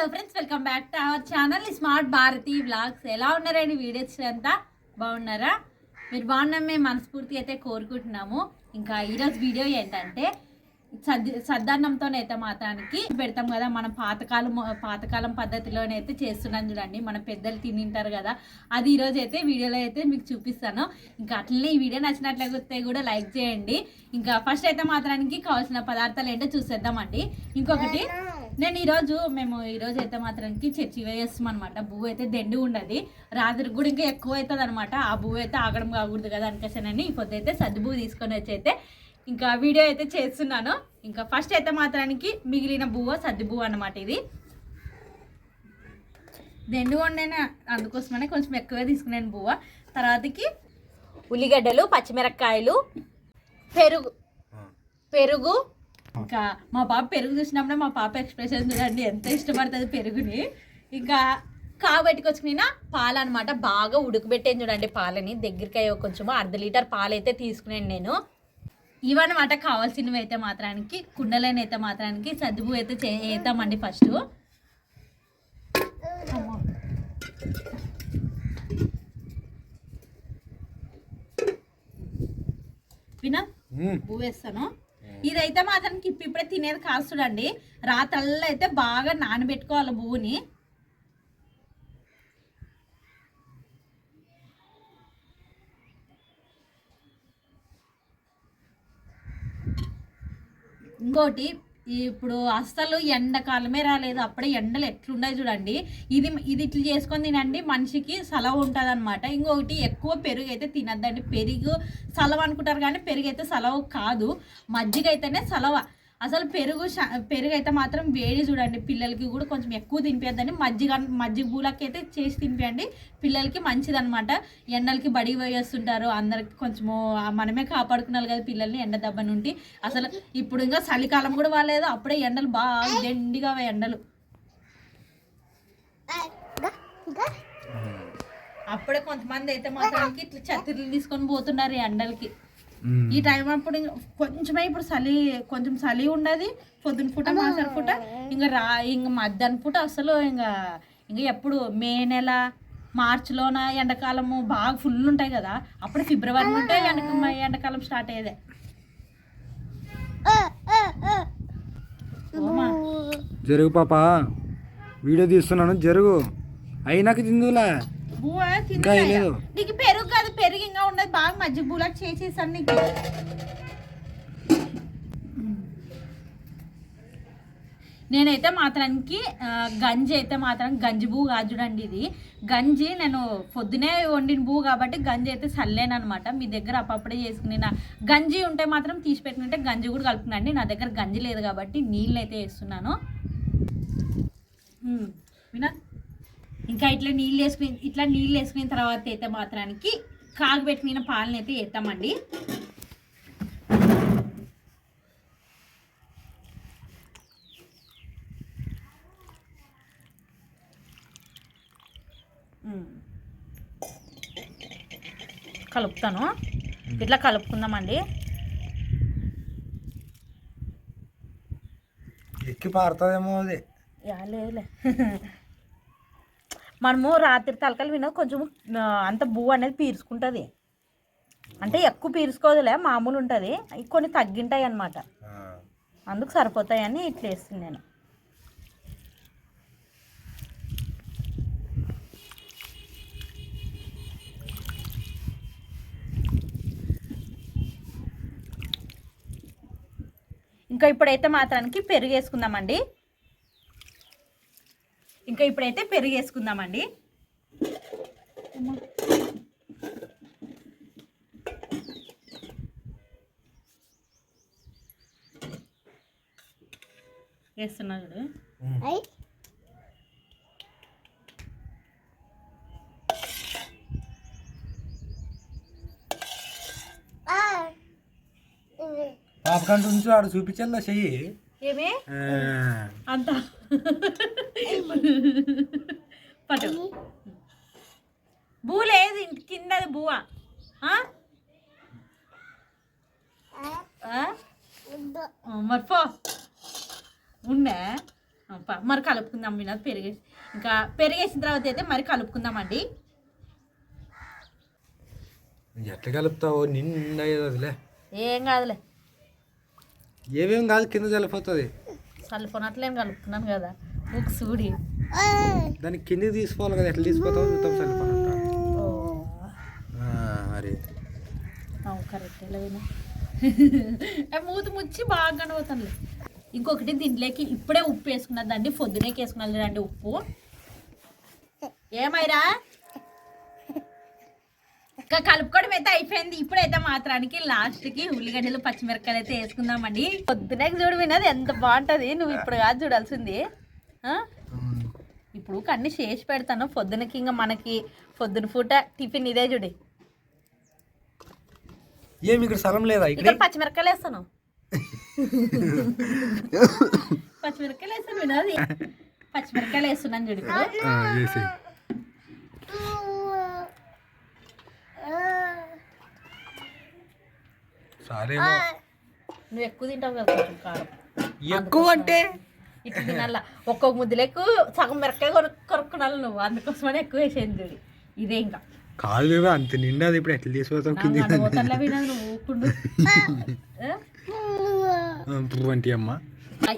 Hello friends welcome back to our channel. Smart Bharathi vlogs. ఎలా ఉన్నారండి videos అంతా బాగున్నారా? మీరు బాగున్నాం మేము మనస్ఫూర్తి అయితే కోరుకుంటున్నాము. ఇంకా ఈరోజు వీడియో ఏంటంటే సద్ది సద్దన్నంతోనైతే మాత్రానికి పెడతాం కదా. మనం పాతకాలం పాతకాలం పద్ధతిలోనైతే చేస్తున్నాం చూడండి. మన పెద్దలు తినింటారు కదా. అది ఈరోజు అయితే వీడియోలో అయితే మీకు చూపిస్తాను. ఇంకా అట్లనే ఈ వీడియో నచ్చినట్లయితే కూడా లైక్ చేయండి. ఇంకా ఫస్ట్ అయితే మాత్రానికి కావాల్సిన పదార్థాలు ఏంటో చూసేద్దామండి. ఇంకొకటి నేను ఈరోజు మేము ఈరోజు అయితే మాత్రానికి చర్చి వేస్తాం అనమాట భూ అయితే దెండి ఉండదు. రాత్రికి కూడా ఇంకా ఎక్కువ అవుతుంది అనమాట ఆ భూ అయితే ఆగడం కాకూడదు కదా అనుకోసానని ఈ పొద్దు అయితే సర్ది భూ తీసుకొని వచ్చి అయితే ఇంకా వీడియో అయితే చేస్తున్నాను. ఇంకా ఫస్ట్ అయితే మాత్రానికి మిగిలిన బువ్వ సర్ది బువ్వ అనమాట ఇది. దెండు వండైనా అందుకోసమనే కొంచెం ఎక్కువే తీసుకున్నాను బువ్వ. తర్వాతకి ఉల్లిగడ్డలు పచ్చిమిరపకాయలు పెరుగు పెరుగు ఇంకా మా పాప పెరుగు చూసినప్పుడే మా పాప ఎక్స్ప్రెషన్ చూడండి ఎంత ఇష్టపడుతుంది పెరుగుని. ఇంకా కాబెట్టుకొచ్చుకున్న పాలు అనమాట బాగా ఉడకబెట్టాను చూడండి పాలని. దగ్గరికి అయ్యో కొంచెం అర్ధ లీటర్ పాలు అయితే తీసుకున్నాను నేను. ఇవన్నమాట కావాల్సినవి అయితే మాత్రానికి కుండలైన మాత్రానికి సద్దుబు అయితే చే వేద్దామండి ఫస్ట్ వినా? పువ్వు వేస్తాను. ఇదైతే మాత్రం ఇప్పుడు ఇప్పుడే తినేది కాస్తుడండి చూడండి. రాత్రల్లో అయితే బాగా నానబెట్టుకోవాలి పువ్వుని ఇంకోటి ఇప్పుడు అస్సలు ఎండాకాలమే రాలేదు. అప్పుడే ఎండలు ఎట్లున్నాయి చూడండి. ఇది ఇది ఇట్లా చేసుకొని తినండి మనిషికి సలవ ఉంటుంది అనమాట ఇంకొకటి ఎక్కువ పెరుగు అయితే తినద్దండి. పెరుగు సలవ అనుకుంటారు కానీ పెరుగు అయితే సలవ కాదు. మజ్జిగ అయితేనే సలవ అసలు పెరుగు పెరుగు అయితే మాత్రం వేడి చూడండి. పిల్లలకి కూడా కొంచెం ఎక్కువ తినిపించద్దని మజ్జిగ మజ్జిగ బూలకి అయితే చేసి తినిపించండి పిల్లలకి మంచిదనమాట ఎండలకి బడి పోయేస్తుంటారు. అందరికి కొంచెము మనమే కాపాడుకున్నారు కదా పిల్లల్ని ఎండ దెబ్బ నుండి. అసలు ఇప్పుడు ఇంకా చలికాలం కూడా వాళ్ళేదో అప్పుడే ఎండలు బాగా దెండిగా అవి ఎండలు. అప్పుడే కొంతమంది అయితే మాత్రానికి ఇట్లా ఛత్రీలు తీసుకొని పోతున్నారు ఈ ఎండలకి. ఈ టైం అప్పుడు ఇంక కొంచెమే ఇప్పుడు చలి కొంచెం చలి ఉండదు. పొద్దున పూట మాసర పూట ఇంకా రా ఇంక మధ్యాహ్నం పూట అసలు ఇంకా ఇంకా ఎప్పుడు మే నెల మార్చిలోన ఎండాకాలము బాగా ఫుల్ ఉంటాయి కదా. అప్పుడు ఫిబ్రవరి నుంటే ఎండ ఎండాకాలం స్టార్ట్ అయ్యేదే. జరుగు పాప. వీడియో తీస్తున్నాను జరుగు. అయినాక తిందులా నీకు పెరుగు కాదు పెరుగు ఇంకా ఉండదు. బాగా మజ్జిగ బూలా చేసేసాను నీకు. నేనైతే మాత్రానికి గంజి అయితే మాత్రం గంజి బూ కాదు చూడండి ఇది. గంజి నేను పొద్దునే వండిన బూ కాబట్టి గంజి అయితే చల్లేను అనమాట మీ దగ్గర అప్పుడే చేసుకుని నా గంజి ఉంటే మాత్రం తీసి పెట్టుకుంటే గంజి కూడా కలుపుకున్నాండి నా దగ్గర గంజి లేదు కాబట్టి నీళ్ళు అయితే వేస్తున్నాను ఉమ్, వినా ఇంకా ఇట్లా నీళ్ళు వేసుకుని ఇట్లా నీళ్ళు వేసుకున్న తర్వాత అయితే మాత్రానికి కాగబెట్టుకున్న పాలను అయితే వేస్తామండి. కలుపుతాను. ఇట్లా కలుపుకుందామండి. ఎక్కి పారుతుందేమో అది. లేదులే. మనము రాత్రి తలకలు విన కొంచెం అంత బువ్వ అనేది పీల్చుకుంటుంది అంటే ఎక్కువ పీల్చుకోదులే మామూలు ఉంటుంది. కొన్ని తగ్గింటాయి అన్నమాట. అందుకు సరిపోతాయని ఇట్లా వేస్తుంది నేను. ఇంకా ఇప్పుడైతే మాత్రానికి పెరుగు వేసుకుందామండి ఇంకా ఇప్పుడైతే పెరుగు వేసుకుందామండి వేస్తున్నా చూడు పాప కంటే ఉంచు ఆడు చూపించాలా చెయ్యి. ఏమే? అంత. పట్టు. బూ లేదు ఇంటి కింద బువ్వ ఆ? ఆ? ఆ, మరి పో. ప- మరి కలుపుకుందాం వినోద్ పెరిగేసి ఇంకా పెరిగేసిన తర్వాత అయితే మరి కలుపుకుందామండి. ఎట్లా కలుపుతావు వదిలే ఏం కాదులే. ఏమేం కాదు కింద చల్లిపోతుంది చల్లిపోనట్లేం కలుపుతున్నాను కదా. ఒక సూడి దానికి కిందికి తీసుకోవాలి కదా ఎట్లా తీసుకోతావు మరి. అవు కరెక్ట్ మూతి ముచ్చి బాగా కనబోతుంది ఇంకొకటి దీంట్లోకి ఇప్పుడే ఉప్పు వేసుకున్నదండి పొద్దునేకి వేసుకున్నదండి ఉప్పు. ఏమైరా? కలుపుకోవడం అయితే అయిపోయింది. ఇప్పుడైతే మాత్రానికి లాస్ట్కి ఉల్లిగడ్డలు పచ్చిమిరపకాయలు అయితే వేసుకుందామండి. పొద్దునే చూడు వినది ఎంత బాగుంటుంది. నువ్వు ఇప్పుడు కాదు చూడాల్సింది. ఆ? ఇప్పుడు అన్ని చేసి పెడతాను. పొద్దునకి ఇంకా మనకి పొద్దున పూట టిఫిన్ ఇదే చూడి. ఏమి ఇక్కడ స్థలం లేదా ఇక్కడ ఇక్కడ? పచ్చిమిరపకాయలు వేస్తాను. పచ్చిమిరపకాయలు వేస్తాను వినోది. పచ్చిమిరపకాయలు వేస్తున్నాను చూడు నువ్వు ఎక్కువ తింటావు కదా కొంచెం కారం. ఎక్కువ అంటే? ఇట్లా తినాలా. ఒక్కొక్క ముద్దలకు సగం మిరపకాయ కొరకు కొరుక్కున్నాను నువ్వు. అందుకోసమని ఎక్కువ వేసేది చూడు. ఇదే ఇంకా. కాదు అంత నిండా ఇప్పుడు ఎట్లా తీసిపోతావు కింది అమ్మ.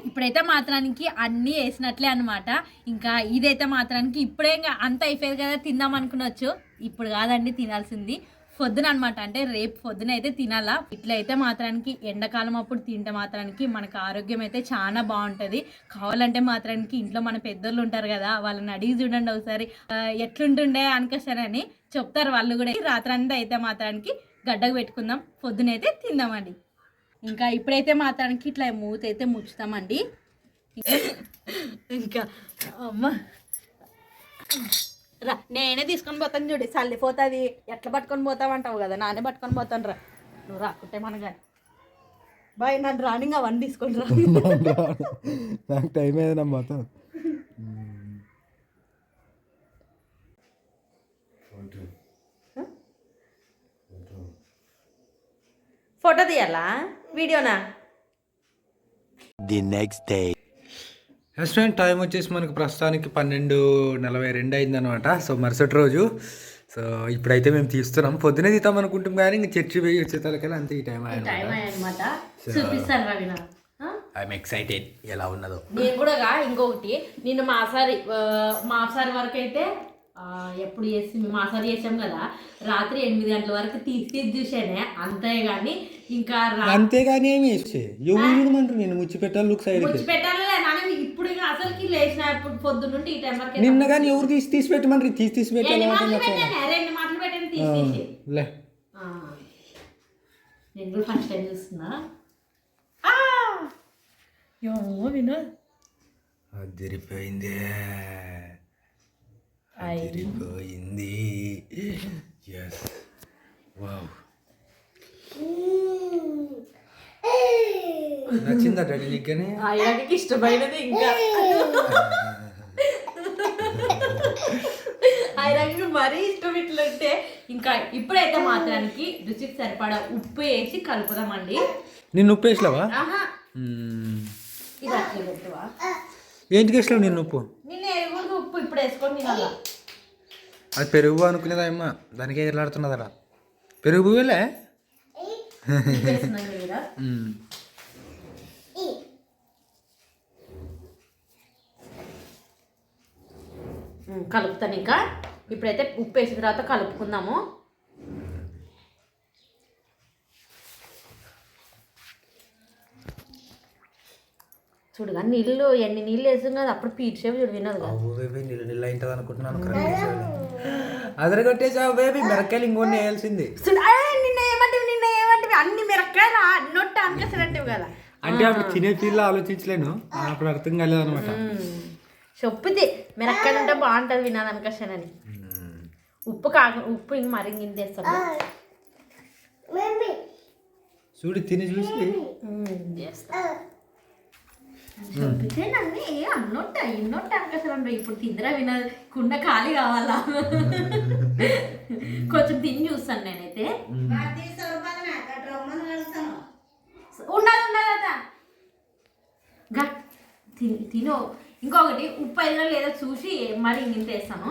ఇప్పుడైతే మాత్రానికి అన్నీ వేసినట్లే అన్నమాట. ఇంకా ఇదైతే మాత్రానికి ఇప్పుడే అంత అయిపోయేది కదా తిందాం అనుకునొచ్చు. ఇప్పుడు కాదండి తినాల్సింది. పొద్దున అనమాట అంటే రేపు పొద్దున అయితే తినాలా? ఇట్లయితే మాత్రానికి ఎండాకాలం అప్పుడు తింటే మాత్రానికి మనకు ఆరోగ్యం అయితే చాలా బాగుంటుంది. కావాలంటే మాత్రానికి ఇంట్లో మన పెద్దోళ్ళు ఉంటారు కదా వాళ్ళని అడిగి చూడండి ఒకసారి. ఎట్లుంటుండే అనుకోసారని చెప్తారు వాళ్ళు కూడా. రాత్రంతా అయితే మాత్రానికి గడ్డకు పెట్టుకుందాం. పొద్దునైతే తిందామండి. ఇంకా ఇప్పుడైతే మాత్రానికి ఇట్లా మూత అయితే ముచ్చుతామండి. ఇంకా అమ్మ. రా నేనే తీసుకొని పోతాను చూడు చల్లిపోతుంది ఎట్లా పట్టుకొని పోతావంటావు కదా నానే పట్టుకొని పోతాను రా. నువ్వు రాకుంటే మనగా బాయ్ నన్ను రానింగ్ అవన్నీ తీసుకొని రా. నాకు టైం ఏదైనా మొత్తం ఫోటో తీయాలా? వీడియోనా? The next day. Restaurant time వచ్చేసి మనకు ప్రస్తుతానికి పన్నెండు నలభై రెండు అయిందనమాట సో మరుసటి రోజు సో ఇప్పుడైతే మేము తీస్తున్నాం. పొద్దునే తీద్దాం అనుకుంటాం కానీ ఇంకా చర్చి పోయి వచ్చేతలకెళ్ళి అంతే ఈ టైం ఐఎమ్ ఎక్సైటెడ్ ఎలా ఉన్నదో. నేను కూడా ఇంకొకటి. నిన్ను మాసారి ఆ, మాసారి వరకు అయితే ఎప్పుడు చేసి మాసారి చేసాం కదా. రాత్రి ఎనిమిది గంటల వరకు తీసి చూసానే అంతే కానీ ఇంకా రా- అంతేగాని ఏమి ఎవరు చూడమంటారు? నేను ముచ్చి పెట్టాలి లుక్ సైడ్కి. ముచ్చి అసలుకి లేచిన ఇప్పుడు పొద్దు నుండి ఈ టైం వరకు నిన్న కానీ ఎవరు తీసి తీసి పెట్టమంటారు తీసి తీసి. పెట్టాను రెండు మాటలు పెట్టాను తీసి లే. నేను కూడా ఫస్ట్ టైం చూస్తున్నా! ఏమో వినో అదిరిపోయింది. అదిరిపోయింది నచ్చిందా డాడీ నీకని ఆయనకి ఇష్టమైనది ఇంకా. ఆయనకి మరీ ఇష్టం ఇట్లుంటే ఇంకా ఇప్పుడైతే మాత్రానికి రుచికి సరిపడా ఉప్పు వేసి కలుపుదామండి. నిన్ను ఉప్పు వేసలేవా ఆహా. ఇది అట్లా పెట్టువా? ఏంటికి వేసలేవు నిన్ను ఉప్పు? ఎరుగుడు ఉప్పు ఇప్పుడు వేసుకొని తినాలా? అది పెరుగు అనుకునేదా అమ్మ? దానికి ఎలాడుతున్నదరా పెరుగు పువ్వులే వేస్తున్నాం కదా ఉమ్, కలుపుతాను ఇంకా. ఇప్పుడైతే ఉప్పు వేసిన తర్వాత కలుపుకుందాము. చూడగా నీళ్ళు ఎన్ని నీళ్ళు వేసాం కదా అప్పుడు పీడ్చేవి చూడు వినదు కదా. నీళ్ళు నీళ్ళు అయింటుంది అనుకుంటున్నాను అదరగొట్టేసావు బేబీ మిరకాయలు ఇంకొన్ని వేయాల్సింది. నిన్న ఏమంటివి నిన్న ఏమంటివి? అన్ని మిరక్కాయలు నొట్ట అనిపిస్తున్నట్టు కదా. అంటే అప్పుడు తినే పిల్ల ఆలోచించలేను. అప్పుడు అర్థం కాలేదు అనమాట చెప్పుది మిరక్కాయలు ఉంటే బాగుంటుంది వినాదనికషనని ఉప్పు కాక ఉప్పు ఇంక మరి ఇంకేస్తాను చూడు తిని చూసి. అన్నొట్ట ఇన్నొట్ట అనుకసలు ఇప్పుడు తిందిరా విన కుండ ఖాళీ కావాలా? కొంచెం తిని చూస్తాను నేనైతే. ఉండాలి ఉండాలి అదా గా తిని తిను. ఇంకొకటి ఉప్పు అయిందో లేదో చూసి మరి ఇంత వేస్తాను.